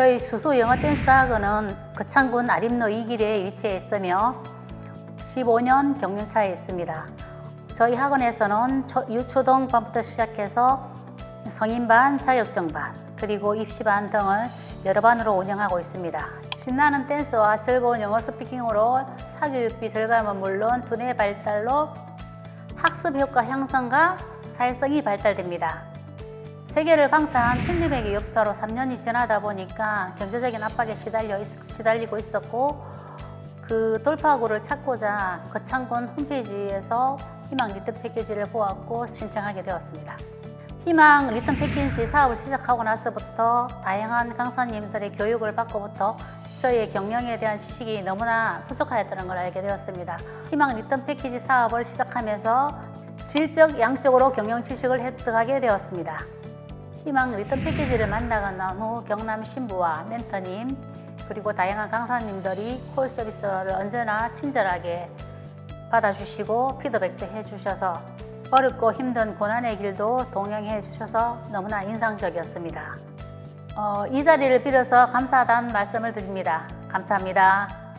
저희 수수 영어 댄스 학원은 거창군 아림로 2길에 위치해 있으며 15년 경륜차에 있습니다. 저희 학원에서는 초- 유초등반부터 시작해서 성인반, 자격증반, 그리고 입시반 등을 여러 반으로 운영하고 있습니다. 신나는 댄스와 즐거운 영어 스피킹으로 사교육비 절감은 물론 두뇌 발달로 학습 효과 향상과 사회성이 발달됩니다. 세계를 강타한 팬데믹의 여파로 3년이 지나다 보니까 경제적인 압박에 시달려 있, 시달리고 있었고 그 돌파구를 찾고자 거창군 홈페이지에서 희망 리턴 패키지를 보았고 신청하게 되었습니다. 희망 리턴 패키지 사업을 시작하고 나서부터 다양한 강사님들의 교육을 받고부터 저희의 경영에 대한 지식이 너무나 부족하였다는 걸 알게 되었습니다. 희망 리턴 패키지 사업을 시작하면서 질적, 양적으로 경영 지식을 획득하게 되었습니다. 희망 리턴 패키지를 만나고 난후 경남 신부와 멘토님 그리고 다양한 강사님들이 콜 서비스를 언제나 친절하게 받아주시고 피드백도 해주셔서 어렵고 힘든 고난의 길도 동행해 주셔서 너무나 인상적이었습니다. 어, 이 자리를 빌어서 감사하다는 말씀을 드립니다. 감사합니다.